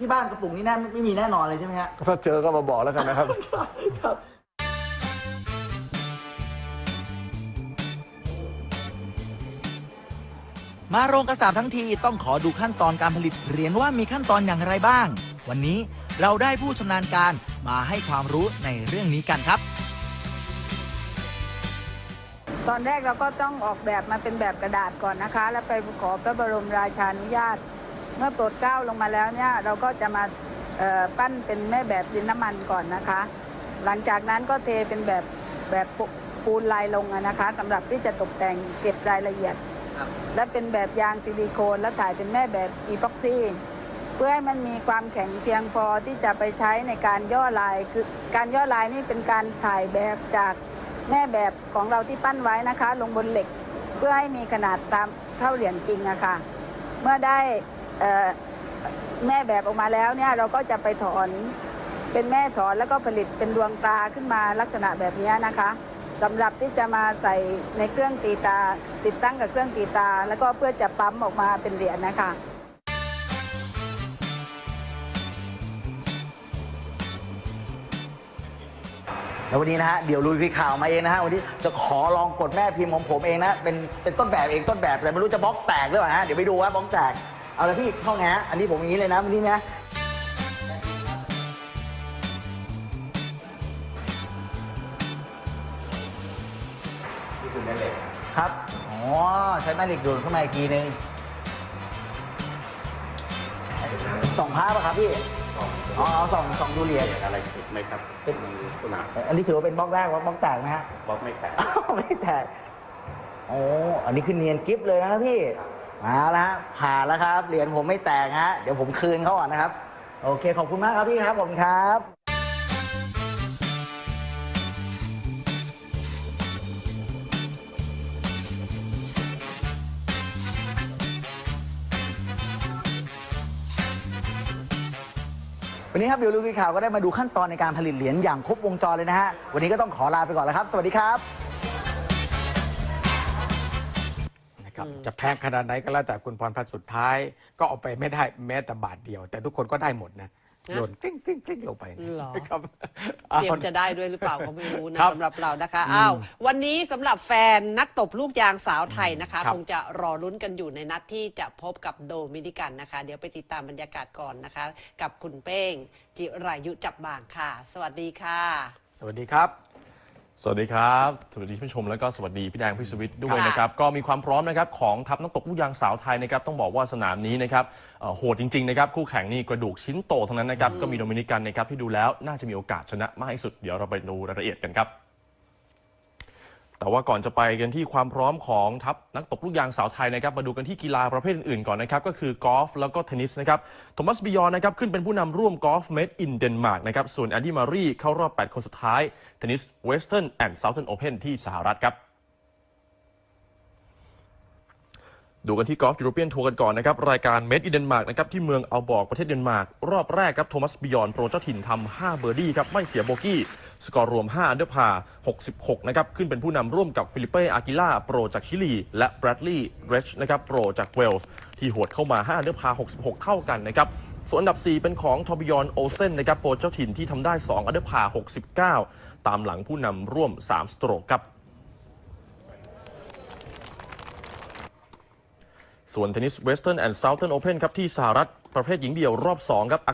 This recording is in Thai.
ที่บ้านกระปุกนี้แน่ไม่มีแน่นอนเลยใช่ไหมฮะ ถ้าเจอก็มาบอกแล้วกันนะครับ ครับ มาโรงกระสาบทั้งทีต้องขอดูขั้นตอนการผลิตเหรียญว่ามีขั้นตอนอย่างไรบ้าง วันนี้เราได้ผู้ชำนาญการมาให้ความรู้ในเรื่องนี้กันครับ ตอนแรกเราก็ต้องออกแบบมาเป็นแบบกระดาษก่อนนะคะ แล้วไปขอพระบรมราชานุญาต เมื่อโปรดเกล้าลงมาแล้วเนี่ยเราก็จะมาเอ่อปั้นเป็นแม่แบบดินน้ำมันก่อนนะคะ หลังจากนั้นก็เทเป็นแบบแบบปูปูนลายลงอะนะคะสำหรับที่จะตกแต่งเก็บรายละเอียด และเป็นแบบยางซิลิโคนและถ่ายเป็นแม่แบบอีพ็อกซี่เพื่อให้มันมีความแข็งเพียงพอที่จะไปใช้ในการย่อลายคือการย่อลายนี่เป็นการถ่ายแบบจากแม่แบบของเราที่ปั้นไว้นะคะ ลงบนเหล็ก เพื่อให้มีขนาดตามเท่าเหรียญจริงอะค่ะ เมื่อได้เอ่อ แม่แบบออกมาแล้วเนี่ยเราก็จะไปถอนเป็นแม่ถอนแล้วก็ผลิตเป็นดวงตาขึ้นมาลักษณะแบบนี้นะคะสำหรับที่จะมาใส่ในเครื่องตีตา ติดตั้งกับเครื่องตีตา แล้วก็เพื่อจะปั๊มออกมาเป็นเหรียญนะคะแล้ววันนี้นะฮะเดี๋ยวลุยคุยข่าวมาเองนะฮะวันนี้จะขอลองกดแม่พิมพ์ของผมเองนะเป็นเป็นต้นแบบเองต้นแบบแต่ไม่รู้จะบล็อกแตกหรือเปล่าฮะเดี๋ยวไปดูว่าบล็อกแตก เอาละพี่เข้าไงฮะอันนี้ผมอย่างนี้เลยนะวันนี้นะนี่คือแม่เหล็กครับอ๋อใช้แม่เหล็กดูดเข้ามาอีกทีนึงสองผ้าป่ะครับพี่อ๋อเอาสองสองดูเหรียญอะไรติดไหมครับเป็นสนามอันนี้ถือว่าเป็นบล็อกแรกว่าบล็อกแตกไหมฮะ บล็อกไม่แตก อ้าวไม่แตกโอ้อันนี้คือเนียนกิฟเลยนะครับพี่ มาแล้วฮะผ่านแล้วครับ เหรียญผมไม่แตกฮะ เดี๋ยวผมคืนเขาก่อนนะครับ โอเค ขอบคุณมากครับพี่ครับผมครับ วันนี้ครับเดี๋ยวลูกข่าวก็ได้มาดูขั้นตอนในการผลิตเหรียญอย่างครบวงจรเลยนะฮะ วันนี้ก็ต้องขอลาไปก่อนแล้วครับ สวัสดีครับ ครับจะแพงขนาดไหนก็แล้วแต่คุณพรพัฒน์สุดท้าย ก็เอาไปไม่ได้แม้แต่บาทเดียว แต่ทุกคนก็ได้หมดนะโยนกลิ้งกลิ้งกลิ้งลงไปนะเหรอครับ เตรียมจะได้ด้วยหรือเปล่าก็ไม่รู้นะครับสำหรับเรานะคะอ้าววันนี้สำหรับแฟนนักตบลูกยางสาวไทยนะคะ ครับ คงจะรอลุ้นกันอยู่ในนัดที่จะพบกับโดมินิกันนะคะ เดี๋ยวไปติดตามบรรยากาศก่อนนะคะ กับคุณเป้งจิรายุจับบางค่ะ สวัสดีค่ะ สวัสดีครับ สวัสดีครับ สวัสดีท่านผู้ชม แล้วก็สวัสดีพี่แดงพี่สวิทย์ด้วยค่ะนะครับ ก็มีความพร้อมนะครับของทัพนักตบลูกยางสาวไทยนะครับต้องบอกว่าสนามนี้นะครับเอ่อโหดจริงๆนะครับคู่แข่งนี่กระดูกชิ้นโตทั้งนั้นนะครับก็มีโดมินิกันนะครับที่ดูแล้วน่าจะมีโอกาสชนะมากที่สุดเดี๋ยวเราไปดูรายละเอียดกันครับ แต่ว่าก่อนจะไปกันที่ความพร้อมของทัพนักตบลูกยางสาวไทยนะครับมาดูกันที่กีฬาประเภทอื่นๆก่อนนะครับก็คือกอล์ฟแล้วก็เทนนิสนะครับโทมัสบิยอนนะครับขึ้นเป็นผู้นำร่วมกอล์ฟเมดอินเดนมาร์กนะครับส่วนแอนดี้มารีเข้ารอบ 8 คนสุดท้ายเทนนิสเวสเทิร์นแอนด์เซาเทิร์นโอเพนที่สหรัฐครับ ดูกันที่กอล์ฟยูโรเปียนทัวร์กันก่อนนะครับ รายการเมดอินเดนมาร์กนะครับ ที่เมืองอัลบอกประเทศเดนมาร์ก รอบแรกครับโทมัสบิยอนโปรเจ้าถิ่นทำ5เบอร์ดี้ครับ ไม่เสียโบกี้ สกอร์รวม 5 อันเดอร์พา 66 นะครับ ขึ้นเป็นผู้นำร่วมกับฟิลิปเป้อากิล่าโปรจากชิลี และแบรดลีย์เรชนะครับโปรจากเวลส์ที่หวดเข้ามา 5 อันเดอร์พา 66 เท่ากันนะครับส่วนอันดับ 4 เป็นของทอบิยอนโอเซนนะครับโปรเจ้าถิ่นที่ทำได้ 2 อันเดอร์พา 69 ตามหลังผู้นำร่วม 3 สโตรกครับ ส่วนเทนนิสเวสเทิร์นแอนด์เซาเทิร์นโอเพนครับที่สหรัฐประเภทหญิงเดี่ยวรอบ 2 ครับ